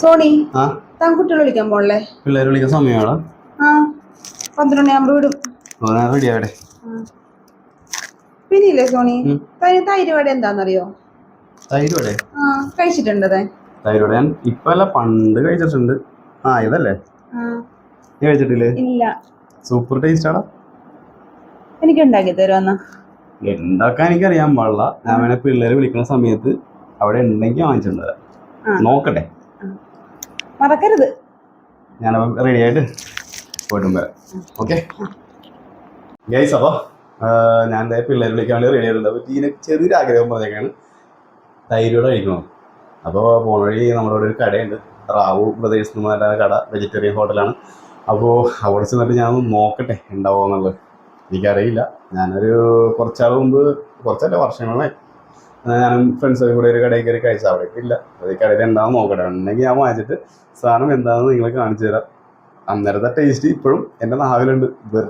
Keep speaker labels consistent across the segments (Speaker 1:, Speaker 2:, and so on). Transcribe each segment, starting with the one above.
Speaker 1: Sony
Speaker 2: ആ?
Speaker 1: താൻ കുട്ടികളെ വിളിക്കാൻ പോണല്ലേ?
Speaker 2: പിള്ളേർ വിളിക്കാൻ സമയമാണോ?
Speaker 1: ആ പന്ത്രണ്ട് മണിയാകുമ്പോ വിടും
Speaker 2: റെഡി ആവട്ടെ.
Speaker 1: പിന്നില്ലേ സോണി. തൈര് വട എന്താണെന്നറിയോ
Speaker 2: തൈര്
Speaker 1: ആ കഴിച്ചിട്ടുണ്ട് താൻ
Speaker 2: വട ഞാൻ ഇപ്പൊ അല്ല പണ്ട് കഴിച്ചിട്ടുണ്ട്. ആ ഇതല്ലേ? നീ കഴിച്ചിട്ടില്ലേ?
Speaker 1: ഇല്ല.
Speaker 2: സൂപ്പർ ടേസ്റ്റ് ആടാ
Speaker 1: എനിക്ക് ഉണ്ടാക്കി തരുമെന്നാ
Speaker 2: ഉണ്ടാക്കാൻ എനിക്കറിയാൻ പാടില്ല. ഞാൻ വേണേ പിള്ളേരെ വിളിക്കുന്ന സമയത്ത് അവിടെ ഉണ്ടെങ്കിൽ വാങ്ങിച്ചിട്ടുണ്ട് നോക്കട്ടെ.
Speaker 1: മറക്കരുത്.
Speaker 2: ഞാൻ റെഡി ആയിട്ട് പോയിട്ടും വരാം. ഓക്കെ ഗൈസ് അപ്പോൾ ഞാൻ ദേ പിള്ളേർ വിളിക്കാൻ വേണ്ടി റെഡി ആയിട്ടുണ്ട്. അപ്പോൾ ഇതിന് ചെറിയൊരു ആഗ്രഹം പറഞ്ഞേക്കാണ്. തൈരോടെ കഴിക്കണം? അപ്പോൾ പോണ വഴി നമ്മുടെ ഇവിടെ ഒരു കടയുണ്ട്. റാവു ബ്രദേഴ്സ് എന്ന് പറഞ്ഞ കട വെജിറ്റേറിയൻ ഹോട്ടലാണ് അപ്പോൾ അവിടെ ചെന്നിട്ട് ഞാൻ നോക്കട്ടെ ഉണ്ടാവുമോ എന്നുള്ളത്. എനിക്കറിയില്ല. ഞാനൊരു കുറച്ചാൾ മുമ്പ് കുറച്ചല്ല വർഷങ്ങളായി. ഞാനും ഫ്രണ്ട്സൊക്കെ കൂടെ ഒരു കടയിൽ കയറി കഴിച്ചു അവിടെ ഇല്ല അത് കടയിൽ എന്താണെന്ന് നോക്കട്ടെ. ഉണ്ടെങ്കിൽ ഞാൻ വാങ്ങിച്ചിട്ട് സാധനം എന്താണെന്ന് നിങ്ങൾ കാണിച്ചു തരാം. അന്നേരത്തെ ടേസ്റ്റ് ഇപ്പോഴും എന്റെ നാവിലുണ്ട്.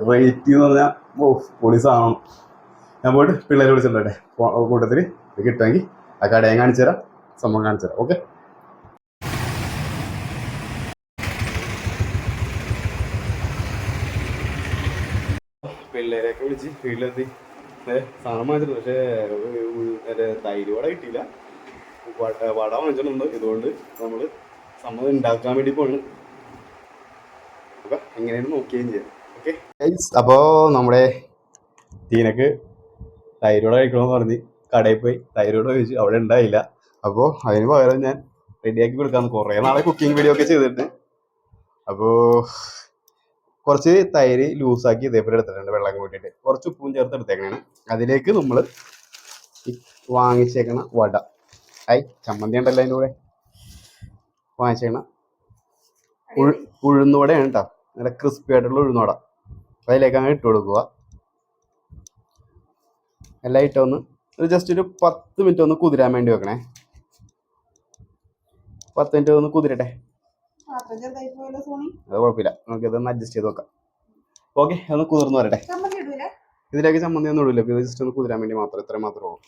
Speaker 2: വെറൈറ്റി എന്ന് പറഞ്ഞാൽ ഓ പൊളി സാധനം. ഞാൻ പോയിട്ട് പിള്ളേരെ വിളിച്ചിട്ടുണ്ടെ കൂട്ടത്തിൽ കിട്ടുമെങ്കിൽ ആ കടയും കാണിച്ചു തരാം. സംഭവം കാണിച്ചു തരാം. ഓക്കെ പിള്ളേരെയൊക്കെ വിളിച്ച് വീട്ടിലെത്തി. സാധനം വാങ്ങിച്ചിട്ടുണ്ട്. പക്ഷേ മറ്റേ തൈര് വട കിട്ടിയില്ല. വട വാങ്ങിച്ചിട്ടുണ്ട്. ഇതുകൊണ്ട് നമ്മൾ സംഭവം ഉണ്ടാക്കാൻ വേണ്ടി പോണ് അപ്പൊ എങ്ങനെയാണ് നോക്കുകയും ചെയ്യാം. ഓക്കെ? അപ്പോൾ നമ്മുടെ തീനക്ക് തൈരോട് കഴിക്കണമെന്ന് പറഞ്ഞ് കടയിൽ പോയി തൈരോട് ചോദിച്ചു അവിടെ ഉണ്ടായില്ല. അപ്പോൾ അതിന് പകരം ഞാൻ റെഡിയാക്കി കൊടുക്കാന്ന് കുറേ നാളെ കുക്കിംഗ് വീഡിയോ ഒക്കെ ചെയ്തിട്ട്. അപ്പോൾ കുറച്ച് തൈര് ലൂസാക്കി ഇതേപോലെ എടുത്തിട്ടുണ്ട് വെള്ളം കൂട്ടിയിട്ട്. കുറച്ച് ഉപ്പും ചേർത്ത് എടുത്തേക്കണേ അതിലേക്ക് നമ്മൾ വാങ്ങിച്ചേക്കണ വട. ഐ ചമ്മന്തി ഉണ്ടല്ലോ അതിന്റെ കൂടെ. വാങ്ങിച്ചേക്കണ ഉഴു ഉഴുന്നുവടയാണ് കേട്ടോ നല്ല ക്രിസ്പി ആയിട്ടുള്ള ഉഴുന്നുവട അതിലേക്ക് അങ്ങ് ഇട്ട് കൊടുക്കുക. എല്ലാം ഇട്ടൊന്ന് ഒരു ജസ്റ്റ് ഒരു പത്ത് മിനിറ്റ് ഒന്ന് കുതിരാൻ വേണ്ടി വെക്കണേ. പത്ത് മിനിറ്റ് ഒന്ന് കുതിരട്ടെ
Speaker 1: പാത്രം ചെറുതായി പോയല്ലോ സോണി
Speaker 2: അത് കുഴപ്പമില്ല. നമുക്ക് ഇതൊന്ന് അഡ്ജസ്റ്റ് ചെയ്ത് നോക്കാം. ഓക്കെ ഒന്ന് കുതിർന്ന് വരട്ടെ. ഇതിലേക്ക് ചമ്മന്തി ഒന്നും ഇടില്ല ഇത് ജസ്റ്റ് ഒന്ന് കുതിരാൻ വേണ്ടി മാത്രം ഇത്ര മാത്രമേ ഉള്ളൂ.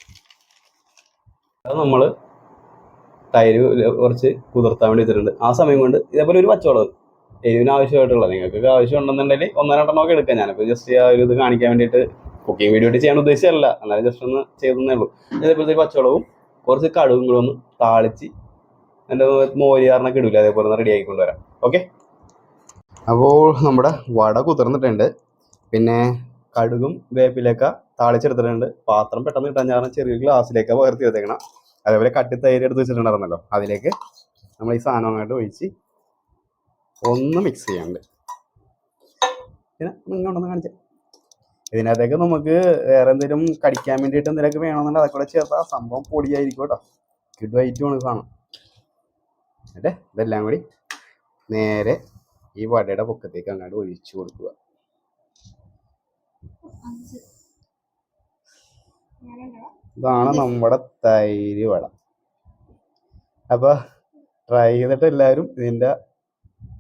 Speaker 2: അത് നമ്മൾ തൈര് കുറച്ച് കുതിർത്താൻ വേണ്ടി വെച്ചിട്ടുണ്ട് ആ സമയം കൊണ്ട് ഇതേപോലെ ഒരു പച്ചവളവ് എരിവിന് ആവശ്യമായിട്ടുള്ള നിങ്ങൾക്ക് ആവശ്യം ഉണ്ടെന്നുണ്ടെങ്കിൽ ഒന്നോ രണ്ടെണ്ണമൊക്കെ എടുക്കാം. ഞാനിപ്പോൾ ജസ്റ്റ് ആ ഒരു ഇത് കാണിക്കാൻ വേണ്ടിയിട്ട് കുക്കിംഗ് വീഡിയോ ആയിട്ട് ചെയ്യാൻ ഉദ്ദേശിച്ചല്ല എന്നാലും ജസ്റ്റ് ഒന്ന് ചെയ്തേ ഉള്ളൂ. ഇതേപോലത്തെ പച്ചവളവും കുറച്ച് കടുകും കൂടെ ഒന്ന് താളിച്ച് എന്റെ മോരിയാറിനൊക്കെ ഇടില്ല അതേപോലെ റെഡി ആയിക്കൊണ്ട് വരാം ഓക്കെ അപ്പോൾ നമ്മുടെ വട കുതിർന്നിട്ടുണ്ട്. പിന്നെ കടുകും വേപ്പിലൊക്കെ താളിച്ചെടുത്തിട്ടുണ്ട്. പാത്രം പെട്ടെന്ന് കിട്ടാൻ ഞാൻ ചെറിയ ഗ്ലാസ്സിലേക്ക് പകർത്തി വെച്ചേക്കണം അതേപോലെ കട്ടി തൈര് എടുത്ത് വെച്ചിട്ടുണ്ടായിരുന്നല്ലോ. അതിലേക്ക് നമ്മൾ ഈ സാധനമായിട്ട് ഒഴിച്ച് ഒന്ന് മിക്സ് ചെയ്യാണ്ട്. പിന്നെ ഇങ്ങോട്ടൊന്ന് കാണിച്ച. ഇതിനകത്തേക്ക് നമുക്ക് വേറെ എന്തെങ്കിലും കടിക്കാൻ വേണ്ടിയിട്ട് എന്തെങ്കിലുമൊക്കെ വേണമെന്നുണ്ടെങ്കിൽ അതൊക്കെ ചേർത്താൽ സംഭവം പൊടിയായിരിക്കും കേട്ടോ. ആണ് സാധനം. എന്നിട്ട് ഇതെല്ലാം കൂടി നേരെ ഈ വടയുടെ പൊക്കത്തേക്ക് അങ്ങോട്ട് ഒഴിച്ചു കൊടുക്കുക. ഇതാണ് നമ്മുടെ തൈര് വട. അപ്പൊ ട്രൈ ചെയ്തിട്ട് എല്ലാവരും ഇതിന്റെ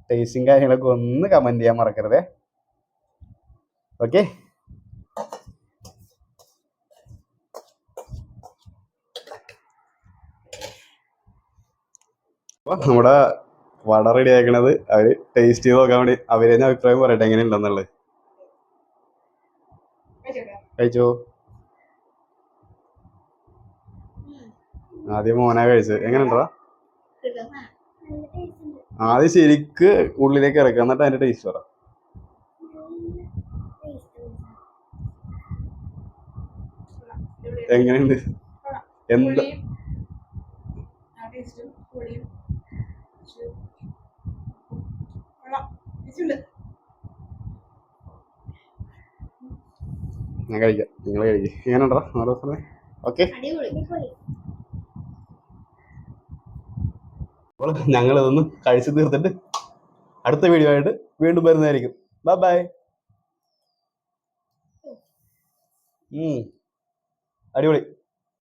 Speaker 2: ടേസ്റ്റും കാര്യങ്ങളൊക്കെ ഒന്ന് കമന്റ് ചെയ്യാൻ മറക്കരുതേ. ഓക്കെ അപ്പൊ നമ്മുടെ വട റെഡി ആക്കണത് അവർ ടേസ്റ്റ് ചെയ്ത് നോക്കാൻ വേണ്ടി. അവർ തന്നെ അഭിപ്രായം പറയട്ടെ എങ്ങനെ ഉണ്ടെന്നുള്ളത് കഴിച്ചോ? ആദ്യം മോനാ കഴിച്ചത്. എങ്ങനെ ഉണ്ടോ ആദ്യം ശരിക്ക് ഉള്ളിലേക്ക് ഇറക്കുക. എന്നിട്ട് അതിന്റെ ടേസ്റ്റ് പറ. എങ്ങനെയുണ്ട്? എന്താ ഞാൻ കഴിക്കാം. നിങ്ങൾ കഴിക്കും. എങ്ങനെ ഉണ്ടോ നല്ല ദിവസം ഓക്കെ. അപ്പോൾ ഞങ്ങൾ ഇതൊന്ന് കഴിച്ചു തീർത്തിട്ട് അടുത്ത വീഡിയോ ആയിട്ട് വീണ്ടും വരുന്നതായിരിക്കും. ബൈ ബൈ അടിപൊളി.